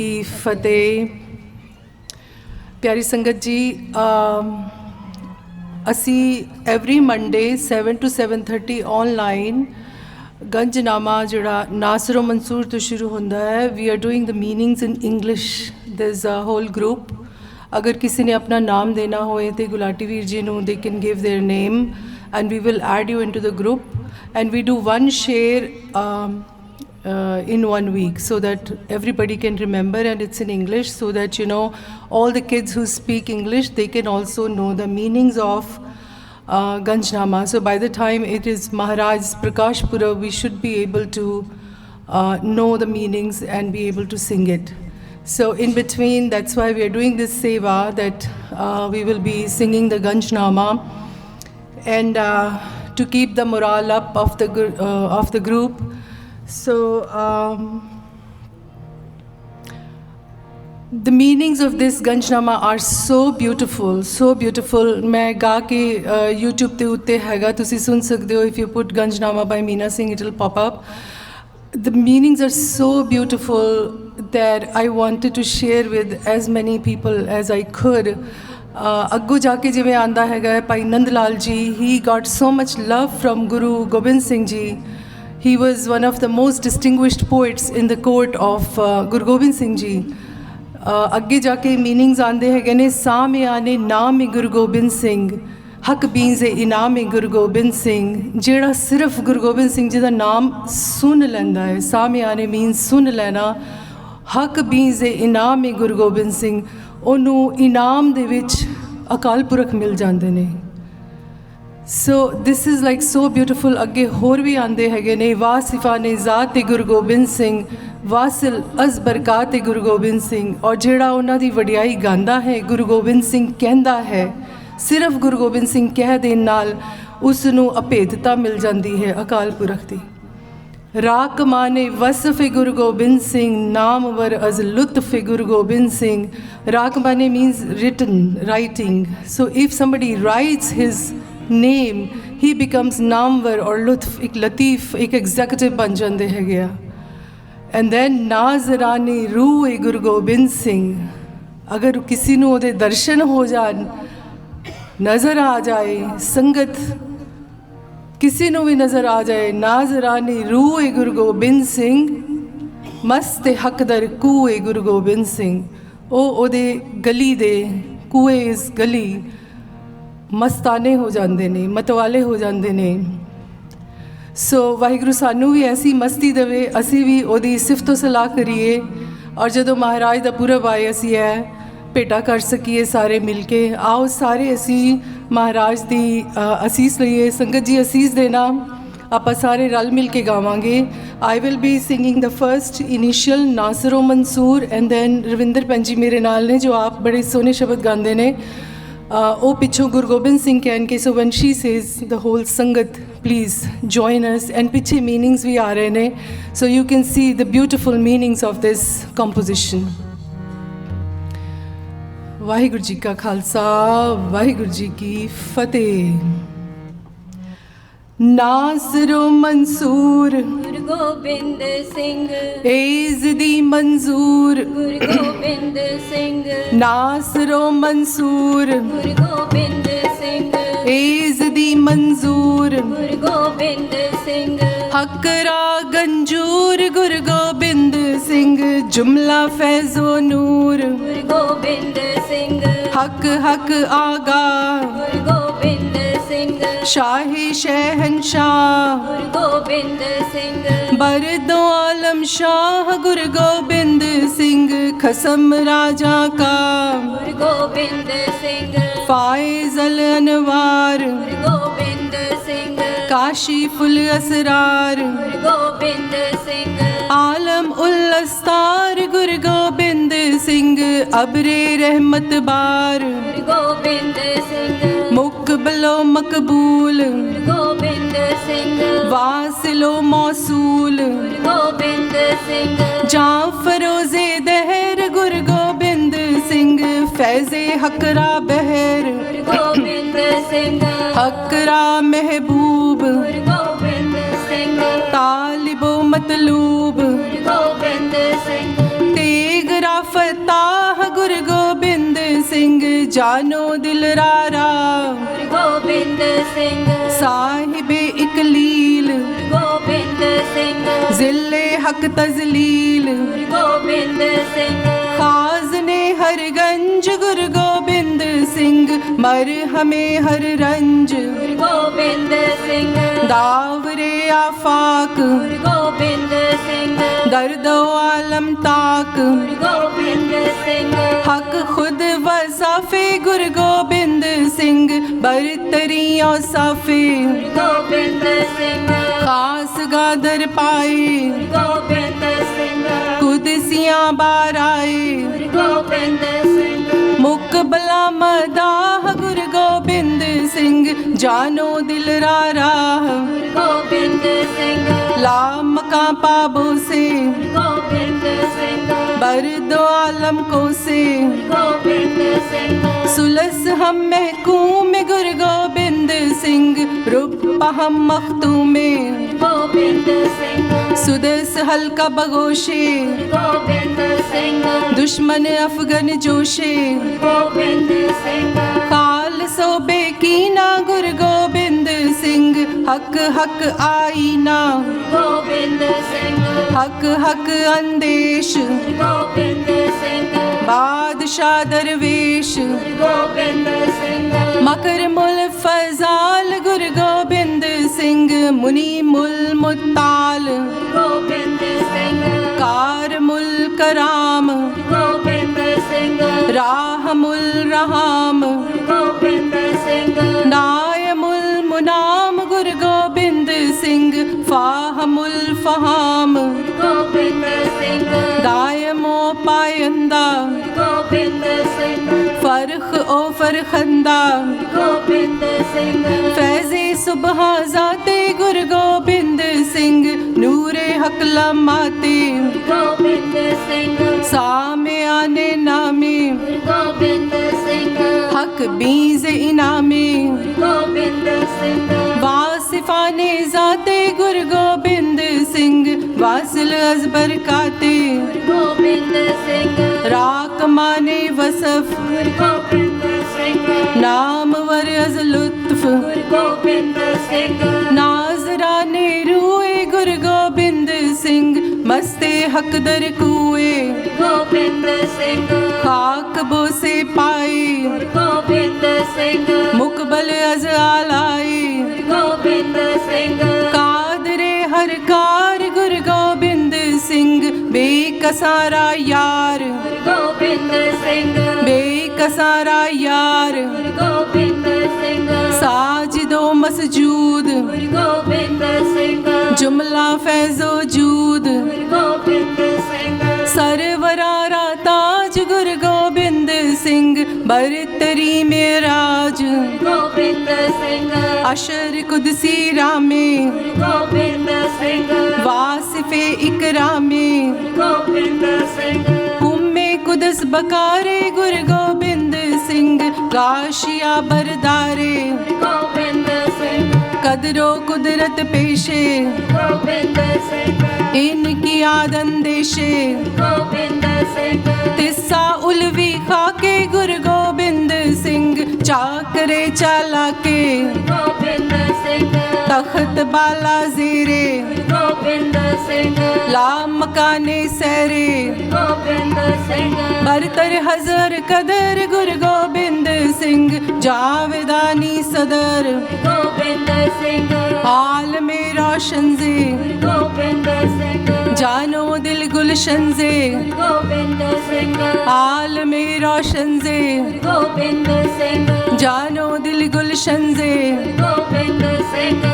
ਦੀ ਫਤਿਹ ਪਿਆਰੀ ਸੰਗਤ ਜੀ ਅਮ, ਅਸੀਂ every Monday 7 to 7:30 online Ganjnama ਜਿਹੜਾ ਨਾਸਰੋ ਮਨਸੂਰ ਤੋਂ ਸ਼ੁਰੂ ਹੁੰਦਾ ਹੈ we are doing the meanings in English there is a whole group ਅਗਰ ਕਿਸੇ ਨੇ ਆਪਣਾ ਨਾਮ ਦੇਣਾ ਹੋਏ ਤੇ ਗੁਲਾਟੀ ਵੀਰ ਜੀ ਨੂੰ they can give their name and we will add you into the group and we do one share uh, in one week so that everybody can remember and it's in english so that you know all the kids who speak english they can also know the meanings of uh, ganjnama. So by the time it is maharaj's prakash pura we should be able to uh, know the meanings and be able to sing it. So in between that's why we are doing this seva that uh, we will be singing the ganjnama. And uh, to keep the morale up of the uh, of the group so um, the meanings of this Ganchnama are so beautiful, so beautiful. ਮੈਂ ਗਾ ਕੇ uh, YouTube ਤੇ ਉੱਤੇ ਹੈਗਾ ਤੁਸੀਂ ਸੁਣ ਸਕਦੇ ਹੋ if you put Ganchnama by Meena Singh it will pop up. The meanings are so beautiful that I wanted to share with as many people as I could. Uh, ਅੱਗੋਂ ਜਾ ਕੇ ਜਿਵੇਂ ਆਂਦਾ ਹੈਗਾ ਹੈ ਭਾਈ ਨੰਦ ਲਾਲ ਜੀ he got so much love from Guru Gobind Singh ji. He was one of the most distinguished poets in the court of uh, Guru Gobind Singh ji. ਅ, ਅੱਗੇ ਜਾ ਕੇ meanings ਆਂਦੇ ਹੈਗੇ ਨੇ ਸਾਮਿਆ ਨੇ ਨਾਮ ਏ ਗੁਰੂ ਗੋਬਿੰਦ ਸਿੰਘ ਹਕ ਬੀਨਜ਼ੇ ਇਨਾਮ ਏ ਗੁਰੂ ਗੋਬਿੰਦ ਸਿੰਘ ਜਿਹੜਾ ਸਿਰਫ ਗੁਰੂ ਗੋਬਿੰਦ ਸਿੰਘ ਜੀ ਦਾ ਨਾਮ ਸੁਣ ਲੈਂਦਾ ਹੈ। ਸਾਮਿਆ ਨੇ ਮੀਨ ਸੁਣ ਲੈਣਾ। ਹਕ ਬੀਨਜ਼ੇ ਇਨਾਮ ਏ ਗੁਰੂ ਗੋਬਿੰਦ ਸਿੰਘ ਉਹਨੂੰ ਇਨਾਮ ਦੇ ਵਿੱਚ ਅਕਾਲ ਪੁਰਖ ਮਿਲ ਜਾਂਦੇ ਨੇ। So this is like so beautiful ਅੱਗੇ ਹੋਰ ਵੀ ਆਂਦੇ ਹੈਗੇ ਨੇ ਵਾਸਿਫਾ ਨੇ ਜ਼ਾਤ ਤੇ ਗੁਰੂ ਗੋਬਿੰਦ ਸਿੰਘ ਵਾਸਿਲ ਅਜ਼ ਬਰਕਾਤ ਤੇ ਗੁਰੂ ਗੋਬਿੰਦ ਸਿੰਘ ਔਰ ਜਿਹੜਾ ਉਹਨਾਂ ਦੀ ਵਡਿਆਈ ਗਾਉਂਦਾ ਹੈ ਗੁਰੂ ਗੋਬਿੰਦ ਸਿੰਘ ਕਹਿੰਦਾ ਹੈ ਸਿਰਫ ਗੁਰੂ ਗੋਬਿੰਦ ਸਿੰਘ ਕਹਿ ਦੇਣ ਨਾਲ ਉਸ ਨੂੰ ਅਭੇਦਤਾ ਮਿਲ ਜਾਂਦੀ ਹੈ ਅਕਾਲ ਪੁਰਖ ਦੀ ਰਾਕ ਮਾਨੇ ਵਸਫ ਗੁਰੂ ਗੋਬਿੰਦ ਸਿੰਘ ਨਾਮਵਰ ਅਜ਼ ਲੁਤਫ ਗੁਰੂ ਗੋਬਿੰਦ ਸਿੰਘ ਰਾਕ ਮਾਨੇ means written, writing. So, if somebody writes his name he becomes ਨਾਮਵਰ ਔਰ ਲੁਤਫ ਇੱਕ ਲਤੀਫ ਇੱਕ ਐਗਜੈਕਟਿਵ ਬਣ ਜਾਂਦੇ ਹੈਗੇ ਆ। ਐਂਡ ਦੈਨ ਨਾਜ਼ਰਾਨੀ ਰੂਹ ਏ ਗੁਰੂ ਗੋਬਿੰਦ ਸਿੰਘ ਅਗਰ ਕਿਸੇ ਨੂੰ ਉਹਦੇ ਦਰਸ਼ਨ ਹੋ ਜਾਣ, ਨਜ਼ਰ ਆ ਜਾਏ, ਸੰਗਤ ਕਿਸੇ ਨੂੰ ਵੀ ਨਜ਼ਰ ਆ ਜਾਏ ਨਾਜ਼ਰਾਨੀ ਰੂਹ ਏ ਗੁਰੂ ਗੋਬਿੰਦ ਸਿੰਘ ਮਸਤ ਹਕਦਰ ਕੂਏ ਗੁਰੂ ਗੋਬਿੰਦ ਸਿੰਘ ਉਹ ਉਹਦੇ ਗਲੀ ਦੇ ਕੂਏ ਇਸ ਗਲੀ ਮਸਤਾਨੇ ਹੋ ਜਾਂਦੇ ਨੇ, ਮਤਵਾਲੇ ਹੋ ਜਾਂਦੇ ਨੇ। ਸੋ ਵਾਹਿਗੁਰੂ ਸਾਨੂੰ ਵੀ ਐਸੀ ਮਸਤੀ ਦੇਵੇ, ਅਸੀਂ ਵੀ ਉਹਦੀ ਸਿਫਤੋ ਸਲਾਹ ਕਰੀਏ ਔਰ ਜਦੋਂ ਮਹਾਰਾਜ ਦਾ ਪੂਰਬ ਆਏ, ਅਸੀਂ ਇਹ ਭੇਟਾ ਕਰ ਸਕੀਏ ਸਾਰੇ ਮਿਲ ਕੇ। ਆਓ ਸਾਰੇ ਅਸੀਂ ਮਹਾਰਾਜ ਦੀ ਅਸੀਸ ਲਈਏ, ਸੰਗਤ ਜੀ ਅਸੀਸ ਦੇਣਾ ਆਪਾਂ ਸਾਰੇ ਰਲ ਮਿਲ ਕੇ ਗਾਵਾਂਗੇ। I will be singing the first initial Nasro Mansur and then Ravinder ਪੰਜੀ ਮੇਰੇ ਨਾਲ ਨੇ, ਜੋ ਆਪ ਬੜੇ ਸੋਹਣੇ ਸ਼ਬਦ ਗਾਉਂਦੇ ਨੇ। Uh, ਉਹ ਪਿੱਛੋਂ ਗੁਰੂ ਗੋਬਿੰਦ ਸਿੰਘ ਕਹਿਣਗੇ so one she says the whole sangat please join us and ਪਿੱਛੇ ਮੀਨਿੰਗਸ ਵੀ ਆ ਰਹੇ ਨੇ so you can see the beautiful meanings of this composition Waheguru ji ਕਾ ਖਾਲਸਾ ਵਾਹਿਗੁਰੂ ਜੀ ਕੀ ਫਤਿਹ ਨਾਸਰੋ ਮਨਸੂਰ ਗੁਰੂ ਗੋਬਿੰਦ ਸਿੰਘ ਏਜ਼ ਦੀ ਮਨਜ਼ੂਰ ਗੁਰੂ ਗੋਬਿੰਦ ਸਿੰਘ ਨਾਸਰੋ ਮਨਸੂਰ ਗੁਰੂ ਗੋਬਿੰਦ ਸਿੰਘ ਏਜ਼ ਦੀ ਮਨਜ਼ੂਰ ਗੁਰੂ ਗੋਬਿੰਦ ਸਿੰਘ ਹਕਰਾ ਗੰਜੂਰ ਗੁਰ ਗੋਬਿੰਦ ਸਿੰਘ ਜੁਮਲਾ ਫੈਜ਼ੋ ਨੂਰ ਗੁਰੂ ਗੋਬਿੰਦ ਸਿੰਘ ਹਕ ਹਕ ਆਗਾ ਗੁਰੂ ਸਿੰਘ ਸ਼ਾਹੀ ਸ਼ਹਿਨशाह ਗੁਰੂ ਗੋਬਿੰਦ ਸਿੰਘ ਬਰਦੋ ਆਲਮ ਸ਼ਾਹ ਗੁਰ ਗੋਬਿੰਦ ਸਿੰਘ ਖਸਮ ਰਾਜਾ ਕਾ ਗੁਰੂ ਗੋਬਿੰਦ ਸਿੰਘ ਫਾਇਜ਼ਲ ਅਨਵਾਰ ਗੁਰੂ ਗੋਬਿੰਦ ਸਿੰਘ ਕਾਸ਼ੀ ਫੁਲ ਅਸਰਾਰ ਗੁਰੂ ਗੋਬਿੰਦ ਸਿੰਘ ਆਲਮ ਉਲ ਅਸਤਾਰ ਗੁਰ ਗੋਬਿੰਦ ਸਿੰਘ ਅਬਰੇ ਰਹਿਮਤ ਬਾਰ ਗੁਰੂ ਗੋਬਿੰਦ ਸਿੰਘ ਮੁਕਬਲੋ ਮਕਬੂਲ। ਗੋਬਿੰਦ ਸਿੰਘ। ਵਾਸਿਲੋ ਮੌਸੂਲ। ਗੋਬਿੰਦ ਸਿੰਘ। ਜਾਂ ਫਰੋਜ਼ੇ ਦਹਿਰ ਗੁਰ ਗੋਬਿੰਦ ਸਿੰਘ ਫੈਜ਼ੇ ਹਕਰਾ ਬਹਿਰ। ਗੁਰੂ ਗੋਬਿੰਦ ਸਿੰਘ। ਹਕਰਾ ਮਹਿਬੂਬ। ਗੁਰੂ ਗੋਬਿੰਦ ਸਿੰਘ। ਤਾਲਿਬੋ ਮਤਲੂਬ। ਗੁਰੂ ਗੋਬਿੰਦ ਸਿੰਘ। ਤੇਗਰਾ ਤਾਹ ਗੁਰ ਗੋਬਿੰਦ ਸਿੰਘ ਜਾਨੋ ਦਿਲ ਰਾਰਾ। ਸਾਹਿਬੇ ਇਕਲੀਲ ਗੋਬਿੰਦ ਸਿੰਘ। ਜ਼ਿਲੇ ਹਕ ਤਜ਼ਲੀਲ। ਗੋਬਿੰਦ ਸਿੰਘ। ਖਾਜ਼ ਨੇ ਹਰ ਗੰਜ ਗੁਰ ਗੋਬਿੰਦ ਸਿੰਘ ਮਰ ਹਮੇ ਹਰ ਰੰਜ। ਗੁਰੂ ਗੋਬਿੰਦ ਸਿੰਘ। ਦਾਵਰੇ ਆਫਾਕ। ਗੁਰੂ ਗੋਬਿੰਦ ਸਿੰਘ। ਦਰਦੋ ਆਲਮ ਤਾਕ। ਗੁਰੂ ਗੋਬਿੰਦ ਹਕ ਖੁਦ ਵਸਾਫੇ ਗੁਰ ਗੋਬਿੰਦ ਸਿੰਘ ਬਰਤਰੀਆਂ ਸਾਫੇ। ਗੋਬਿੰਦ ਸਿੰਘ। ਖਾਸ ਗਾਦਰ ਗੁਰੂ ਗੋਬਿੰਦ ਸਿੰਘ। ਕੁਦਸੀਆਂ ਬਾਰਾਏ ਗੋਬਿੰਦ ਸਿੰਘ। ਮੁਕ ਬਲਾ ਮਦਾਹ ਗੁਰ ਗੋਬਿੰਦ ਸਿੰਘ। ਜਾਨੋ ਦਿਲ ਰਾਰਾ ਗੋਬਿੰਦ ਸਿੰਘ ਲਾ ਮਕਾਂ ਪਾਬੋ ਸੇ। ਗੋਬਿੰਦ ਸਿੰਘ। ਬਰਦੋ ਆਲਮ ਕੋ ਸੇ ਗੋਬਿੰਦ ਸਿੰਘ। ਸੁਲਸ ਹਮ ਮਹਿਕੂਮ ਗੁਰ ਗੋਬਿੰਦ ਸਿੰਘ ਰੂਪ ਹਮ ਮਖਤੂਮੇ ਗੋਬਿੰਦ ਸਿੰਘ। ਸੁਦਸ ਹਲਕਾ ਬਗੋਸ਼ੇ ਗੋਬਿੰਦ ਸਿੰਘ। ਦੁਸ਼ਮਨ ਅਫਗਨ ਜੋਸ਼ੇ ਗੋਬਿੰਦ ਸਿੰਘ। ਕਾਲ ਸੋਬੇ ਕੀਨਾ ਗੁਰ ਗੋਬਿੰਦ ਸਿੰਘ ਹਕ ਹਕ ਆਈਨਾ ਗੋਬਿੰਦ ਸਿੰਘ। ਹਕ ਹਕ ਅੰਦੇਸ਼। ਗੋਬਿੰਦ ਸਿੰਘ। ਬਾਦਸ਼ਾਹ ਦਰਵੇਸ਼। ਗੋਬਿੰਦ ਸਿੰਘ। ਮਕਰ ਮੁਲ ਫਜ਼ਾਲ ਗੁਰ ਗੋਬਿੰਦ ਸਿੰਘ ਮੁਨੀ ਮੁਲ ਮੁਤਾਲ। ਗੋਬਿੰਦ ਸਿੰਘ। ਕਾਰ ਮੁਲ ਕਰਾਮ। ਗੋਬਿੰਦ ਸਿੰਘ। ਰਾਹ ਮੁਲ ਰਹਾਮ। ਫਹਾਮ ਗੋਬਿੰਦ ਸਿੰਘ। ਦਾਇ ਮੋ ਪਾਇੰਦਾ। ਗੋਬਿੰਦ ਸਿੰਘ। ਫਰਖ ਓ ਫਰਖੰਦਾ। ਗੋਬਿੰਦ ਸਿੰਘ। ਫੈਜ਼ੇ ਸੁਬਹਾ ਜ਼ਾਤੇ ਗੁਰ ਗੋਬਿੰਦ ਸਿੰਘ। ਨੂਰੇ ਹਕ ਲਮਾਤੇ ਗੋਬਿੰਦ ਸਿੰਘ। ਸਾਮਿਆਂ ਨੇ ਨਾਮੇ। ਗੋਬਿੰਦ ਸਿੰਘ। ਹਕ ਬੀਜ਼ ਇਨਾਮੇ। ਗੋਬਿੰਦ ਸਿੰਘ। ਵਾਸਿਫਾਨੇ ਜ਼ਾਤੇ ਗੁਰ ਗੋਬਿੰਦ ਅਜ਼ਬਰ ਕਾਤੇ ਗੋਬਿੰਦ ਸਿੰਘ। ਰਾਕ ਮਾਨੇ ਵਸਫ। ਗੋਬਿੰਦ ਸਿੰਘ। ਨਾਮ ਵਰ ਅਜ਼ ਲੁਤਫ। ਗੋਬਿੰਦ ਸਿੰਘ। ਨਾਜ਼ਰਾਨੇ ਰੂਏ ਗੁਰ ਗੋਬਿੰਦ ਸਿੰਘ। ਮਸਤੇ ਹਕਦਰ ਕੂਏ। ਗੋਬਿੰਦ ਸਿੰਘ। ਖਾਕ ਬੋਸੇ ਪਾਏ। ਗੋਬਿੰਦ ਸਿੰਘ। ਬੇਕਸਾਰਾ ਯਾਰ। ਗੋਬਿੰਦ ਸਿੰਘ। ਬੇਕਸਾਰਾ ਯਾਰ। ਗੋਬਿੰਦ ਸਿੰਘ। ਸਾਜਦੋ ਮਸਜੂਦ। ਗੋਬਿੰਦ ਸਿੰਘ। ਜੁਮਲਾ ਫੈਜ਼ੋ ਸਿੰਘ ਅਸ਼ਰ ਕੁਦਸੀ ਰਾਮੇ। ਗੋਬਿੰਦ ਸਿੰਘ ਵਾਸਿਫੇ ਇਕਰਾਮੇ ਗੋਬਿੰਦ ਸਿੰਘ ਕੁੰਮੇ ਕੁਦਸ ਬਕਾਰੇ ਗੁਰ ਗੋਬਿੰਦ ਸਿੰਘ ਗਾਸ਼ੀਆ ਬਰਦਾਰੇ। ਗੋਬਿੰਦ ਸਿੰਘ ਕਦਰੋ ਕੁਦਰਤ ਪੇਸ਼ੇ। ਗੋਬਿੰਦ ਸਿੰਘ ਇਨਕੀ ਆਦੰਦੇਸ਼ੇ ਗੋਬਿੰਦ ਸਿੰਘ ਤਿੱਸਾ ਉਲਵੀ ਖਾਕੇ ਗੁਰ ਗੋਬਿੰਦ ਸਿੰਘ ਚਾਕਰੇ ਚਾਲਾਕੇ। ਗੋਬਿੰਦ ਸਿੰਘ। ਤਖਤ ਬਾਲਾ ਜ਼ੀਰੇ। ਲਾ ਮਕਾਨੇ ਸਹਿਰੇ। ਗੋਬਿੰਦ ਸਿੰਘ। ਬਰਤਰ ਹਜ਼ਰ ਕਦਰ ਗੁਰ ਗੋਬਿੰਦ ਸਿੰਘ ਜਾਵੇਦਾਨੀ ਸਦਰ। ਗੋਬਿੰਦ ਸਿੰਘ। ਆਲਮੇ ਰੋਸ਼ਨ ਜ਼ੇ। ਗੋਬਿੰਦ ਸਿੰਘ। ਜਾਨੋ ਦਿਲ ਗੁਲਸ਼ਨ ਜ਼ੇ। ਗੋਬਿੰਦ ਸਿੰਘ। ਆਲਮੇ ਰੋਸ਼ਨ ਜ਼ੇ। ਗੋਬਿੰਦ ਸਿੰਘ। ਜਾਨੋ ਦਿਲ ਗੁਲਸ਼ਨ ਜ਼ੇ। ਗੋਬਿੰਦ ਸਿੰਘ।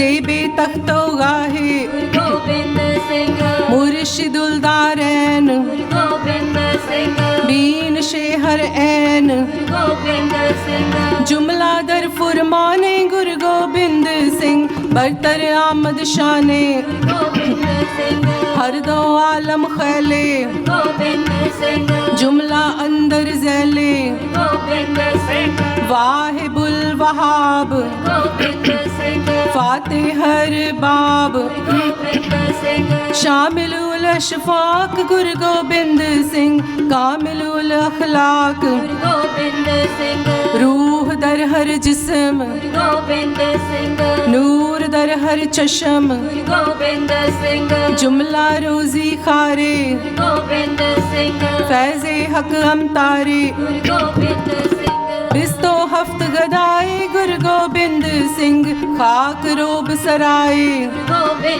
ਜ਼ੇਬੇ ਤਖਤੋ ਗਾਹੇ ਗੋਬਿੰਦ ਸਿੰਘ। ਮੁਰਸ਼ਿਦੁਲ ਦਾਰੈਨ ਗੋਬਿੰਦ ਸਿੰਘ। ਬੀਨ ਸ਼ੇਹਰ ਐਨ। ਗੋਬਿੰਦ ਸਿੰਘ। ਜੁਮਲਾ ਦਰ ਫੁਰਮਾਨੇ ਗੁਰ ਗੋਬਿੰਦ ਸਿੰਘ। ਬਰਤਰ ਆਮਦ ਸ਼ਾਨੇ। ਗੋਬਿੰਦ ਸਿੰਘ। ਹਰ ਦੋ ਆਲਮ ਖੈਲੇ। ਗੋਬਿੰਦ ਸਿੰਘ। ਜੁਮਲਾ ਅੰਦਰ ਜ਼ੈਲੇ। ਗੋਬਿੰਦ ਸਿੰਘ। ਵਾਹਿਬੁਲ ਵਹਾਬ। ਗੋਬਿੰਦ ਸਿੰਘ। ਫਾਤਿਹ ਹਰ ਬਾਬ। ਗੋਬਿੰਦ ਸਿੰਘ। ਸ਼ਾਮਿਲ ਉਲ ਅਸ਼ਫਾਕ ਗੁਰ ਗੋਬਿੰਦ ਸਿੰਘ। ਕਾਮਿਲ ਉਲ ਅਖਲਾਕ। ਗੋਬਿੰਦ ਸਿੰਘ। ਰੂਹ ਦਰ ਹਰ ਜਿਸਮ। ਗੋਬਿੰਦ ਸਿੰਘ। ਨੂਰ ਦਰ ਹਰ ਚਸ਼ਮ। ਗੋਬਿੰਦ ਸਿੰਘ। ਜੁਮਲਾ ਰੋਜ਼ੀ ਖਾਰੇ। ਗੋਬਿੰਦ ਸਿੰਘ। ਫੈਜ਼ੇ ਹਕ ਅਮਤਾਰੇ ਗੋਬਿੰਦ ਸਿੰਘ। ਬਿਸਤੋ ਹਫਤ ਗਦਾਏ ਗੁਰ ਗੋਬਿੰਦ ਸਿੰਘ। ਖਾਕ ਰੋਬ ਸਰਾਏ। ਪਰਾਏ ਗੋਬਿੰਦ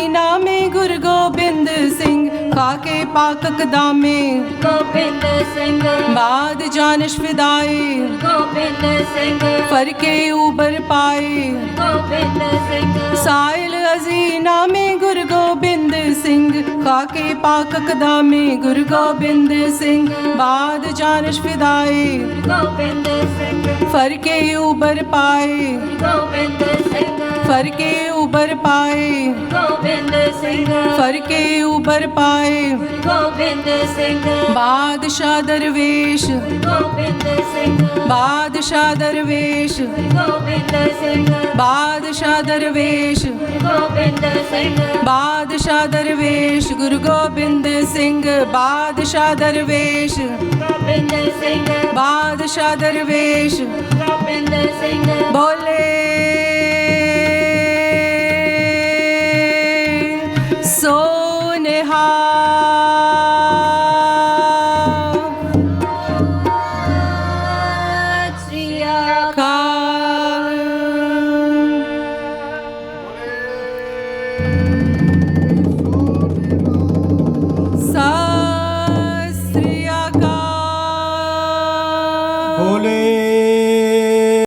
ਅਜ਼ੀ ਨਾਮੇ ਗੁਰ ਗੋਬਿੰਦ ਸਿੰਘ ਖਾਕੇ ਪਾਕ ਕਦਾਮੇ। ਗੋਬਿੰਦ ਸਿੰਘ। ਬਾਦ ਜਾਨਸ਼ ਫਿਦਾਏ ਗੋਬਿੰਦ ਸਿੰਘ। ਫਰਕੇ ਉਬਰ ਪਾਏ। ਗੋਬਿੰਦ ਸਿੰਘ। ਸਾਇਲ ਅਜ਼ੀ ਨਾਮੇ ਗੁਰ ਗੋਬਿੰਦ ਸਿੰਘ ਖਾਕੇ ਪਾਕ ਕਦਾਮੇ। ਗੁਰ ਗੋਬਿੰਦ ਸਿੰਘ ਬਾਦ ਜਾਨਸ਼ ਫਿਦਾਏ ਗੋਬਿੰਦ ਸਿੰਘ। ਫਰਕੇ ਉਬਰ ਪਾਏ। ਗੋਬਿੰਦ ਸਿੰਘ। ਫਰਕੇ ਉਬਰ ਪਾਏ। ਗੋਬਿੰਦ ਸਿੰਘ। ਫਰਕੇ ਉਬਰ ਪਾਏ। ਗੋਬਿੰਦ ਸਿੰਘ। ਬਾਦਸ਼ਾਹ ਦਰਵੇਸ਼। ਗੋਬਿੰਦ ਸਿੰਘ। ਬਾਦਸ਼ਾਹ ਦਰਵੇਸ਼। ਗੋਬਿੰਦ ਸਿੰਘ। ਬਾਦਸ਼ਾਹ ਦਰਵੇਸ਼। ਗੋਬਿੰਦ ਸਿੰਘ। ਬਾਦਸ਼ਾਹ ਦਰਵੇਸ਼। ਗੁਰੂ ਗੋਬਿੰਦ ਸਿੰਘ। ਬਾਦਸ਼ਾਹ ਦਰਵੇਸ਼। ਗੋਬਿੰਦ ਸਿੰਘ। ਬਾਦਸ਼ਾਹ ਦਰਵੇਸ਼। ਗੋਬਿੰਦ ਸਿੰਘ। ਬੋਲੇ। Tchau!